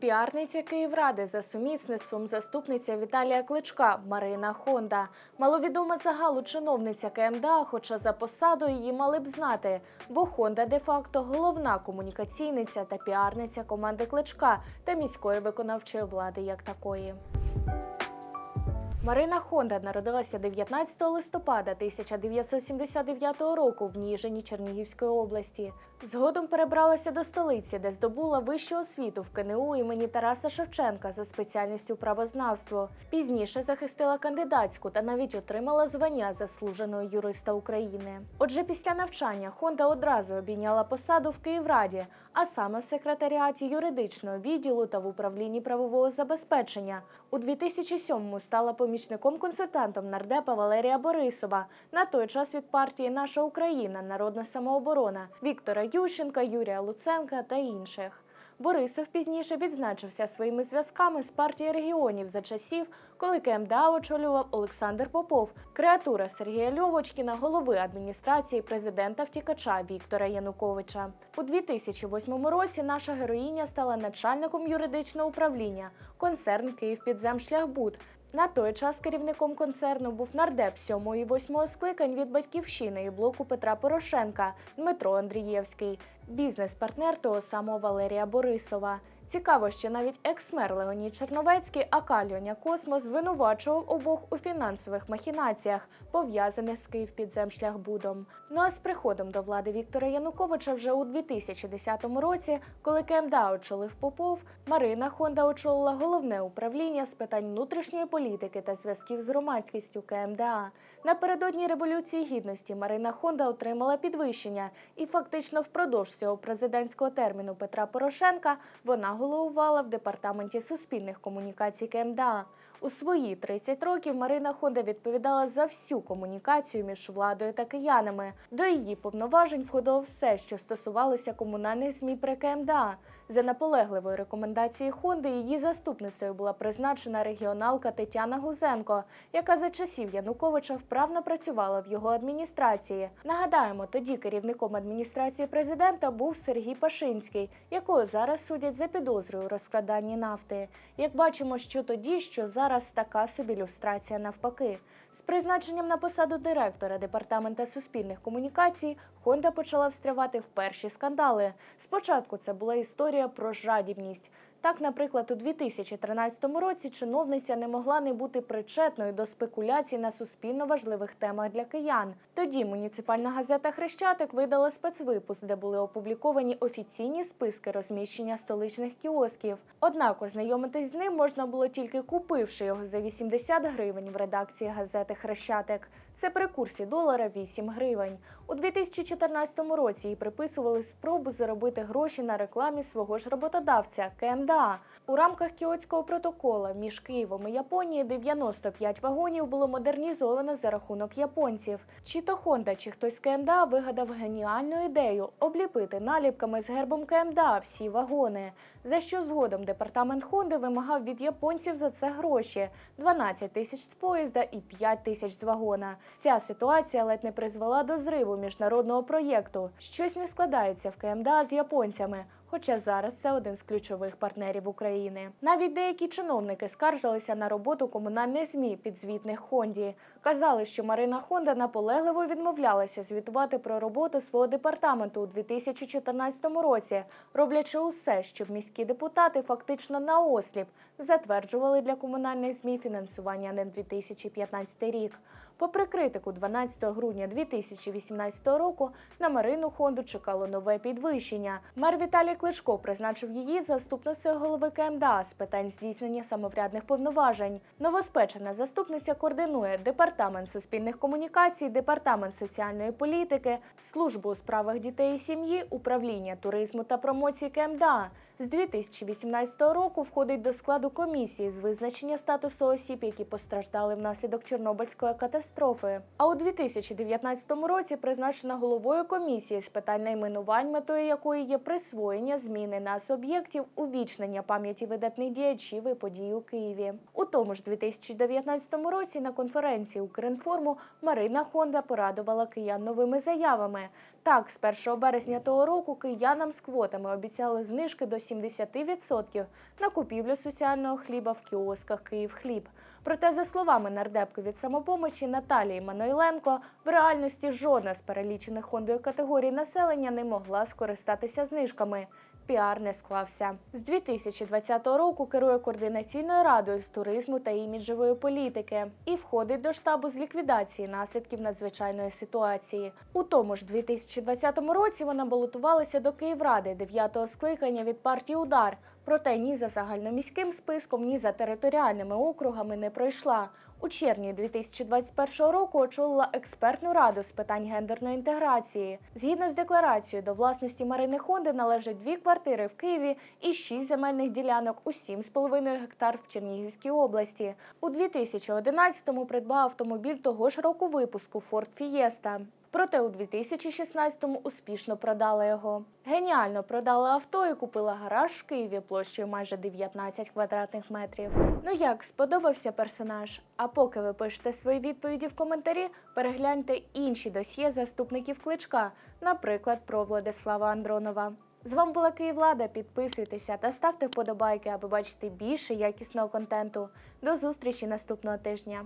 Піарниця Київради за сумісництвом заступниця Віталія Кличка Марина Хонда. Маловідома загалу чиновниця КМДА, хоча за посадою її мали б знати, бо Хонда де-факто головна комунікаційниця та піарниця команди Кличка та міської виконавчої влади як такої. Марина Хонда народилася 19 листопада 1979 року в Ніжині Чернігівської області. Згодом перебралася до столиці, де здобула вищу освіту в КНУ імені Тараса Шевченка за спеціальністю правознавство. Пізніше захистила кандидатську та навіть отримала звання заслуженого юриста України. Отже, після навчання Хонда одразу обійняла посаду в Київраді, а саме в секретаріаті юридичного відділу та в управлінні правового забезпечення. У 2007-му стала помічником-консультантом нардепа Валерія Борисова, на той час від партії Наша Україна, Народна самооборона Віктора Ющенка, Юрія Луценка та інших. Борисов пізніше відзначився своїми зв'язками з партії регіонів за часів, коли КМДА очолював Олександр Попов, креатура Сергія Льовочкіна, голови адміністрації президента втікача Віктора Януковича. У 2008 році наша героїня стала начальником юридичного управління концерн «Київпідземшляхбуд». На той час керівником концерну був нардеп 7 і 8 скликань від батьківщини і блоку Петра Порошенка Дмитро Андрієвський, бізнес-партнер того самого Валерія Борисова. Цікаво, що навіть екс-мер Леонід Черновецький, а Кальоня Космос звинувачував обох у фінансових махінаціях, пов'язаних з Київпідземшляхбудом. Ну а з приходом до влади Віктора Януковича вже у 2010 році, коли КМДА очолив Попов, Марина Хонда очолила головне управління з питань внутрішньої політики та зв'язків з громадськістю КМДА. Напередодні революції гідності Марина Хонда отримала підвищення, і фактично впродовж цього президентського терміну Петра Порошенка вона головувала в департаменті суспільних комунікацій КМДА. У свої 30 років Марина Хонда відповідала за всю комунікацію між владою та киянами. До її повноважень входило все, що стосувалося комунальних ЗМІ при КМДА. За наполегливою рекомендацією Хонди її заступницею була призначена регіоналка Тетяна Гузенко, яка за часів Януковича вправно працювала в його адміністрації. Нагадаємо, тоді керівником адміністрації президента був Сергій Пашинський, якого зараз судять за підозрою у розкраданні нафти. Як бачимо, що тоді, що зараз така собі люстрація навпаки. З призначенням на посаду директора департамента суспільних комунікацій Хонда почала встрявати в перші скандали. Спочатку це була історія про жадібність. Так, наприклад, у 2013 році чиновниця не могла не бути причетною до спекуляцій на суспільно важливих темах для киян. Тоді муніципальна газета Хрещатик видала спецвипуск, де були опубліковані офіційні списки розміщення столичних кіосків. Однак ознайомитись з ним можна було тільки купивши його за 80 гривень в редакції газети Хрещатик. Це при курсі долара 8 гривень. У 2014 році їй приписували спробу заробити гроші на рекламі свого ж роботодавця КМДА. У рамках Кіотського протокола між Києвом і Японією 95 вагонів було модернізовано за рахунок японців. Чи то Хонда, чи хтось з КМДА вигадав геніальну ідею обліпити наліпками з гербом КМДА всі вагони. За що згодом департамент Хонди вимагав від японців за це гроші 12 тисяч з поїзда і 5 тисяч з вагона. Ця ситуація ледь не призвела до зриву міжнародного проєкту. Щось не складається в КМДА з японцями. Хоча зараз це один з ключових партнерів України. Навіть деякі чиновники скаржилися на роботу комунальних змі підзвітних Хонді. Казали, що Марина Хонда наполегливо відмовлялася звітувати про роботу свого департаменту у 2014 році, роблячи усе, щоб міські депутати фактично наосліп затверджували для комунальних змі фінансування на 2015 рік. Попри критику 12 грудня 2018 року на Марину Хонду чекало нове підвищення. Мер Віталій Кличко призначив її заступницею голови КМДА з питань здійснення самоврядних повноважень. Новоспечена заступниця координує департамент суспільних комунікацій, департамент соціальної політики, службу у справах дітей і сім'ї, управління туризму та промоції КМДА. З 2018 року входить до складу комісії з визначення статусу осіб, які постраждали внаслідок Чорнобильської катастрофи. А у 2019 році призначена головою комісії з питань найменувань, метою якої є присвоєння зміни нас об'єктів увічнення пам'яті видатних діячів і подій у Києві. У тому ж 2019 році на конференції Укрінформу Марина Хонда порадувала киян новими заявами. Так, з 1 березня того року киянам з квотами обіцяли знижки до 70% на купівлю соціального хліба в кіосках «Київхліб». Проте, за словами нардепки від самопомочі Наталії Манойленко, в реальності жодна з перелічених фондою категорій населення не могла скористатися знижками. Піар не склався. З 2020 року керує координаційною радою з туризму та іміджової політики і входить до штабу з ліквідації наслідків надзвичайної ситуації. У тому ж 2020 році вона балотувалася до Київради 9-го скликання від партії Удар. Проте ні за загальноміським списком, ні за територіальними округами не пройшла. У червні 2021 року очолила експертну раду з питань гендерної інтеграції. Згідно з декларацією, до власності Марини Хонди належать дві квартири в Києві і шість земельних ділянок у 7,5 гектар в Чернігівській області. У 2011-му придбав автомобіль того ж року випуску Ford Fiesta. Проте у 2016-му успішно продала його. Геніально продала авто і купила гараж в Києві площею майже 19 квадратних метрів. Ну як, сподобався персонаж? А поки ви пишете свої відповіді в коментарі, перегляньте інші досьє заступників кличка, наприклад, про Владислава Андронова. З вами була Київлада. Підписуйтеся та ставте вподобайки, аби бачити більше якісного контенту. До зустрічі наступного тижня.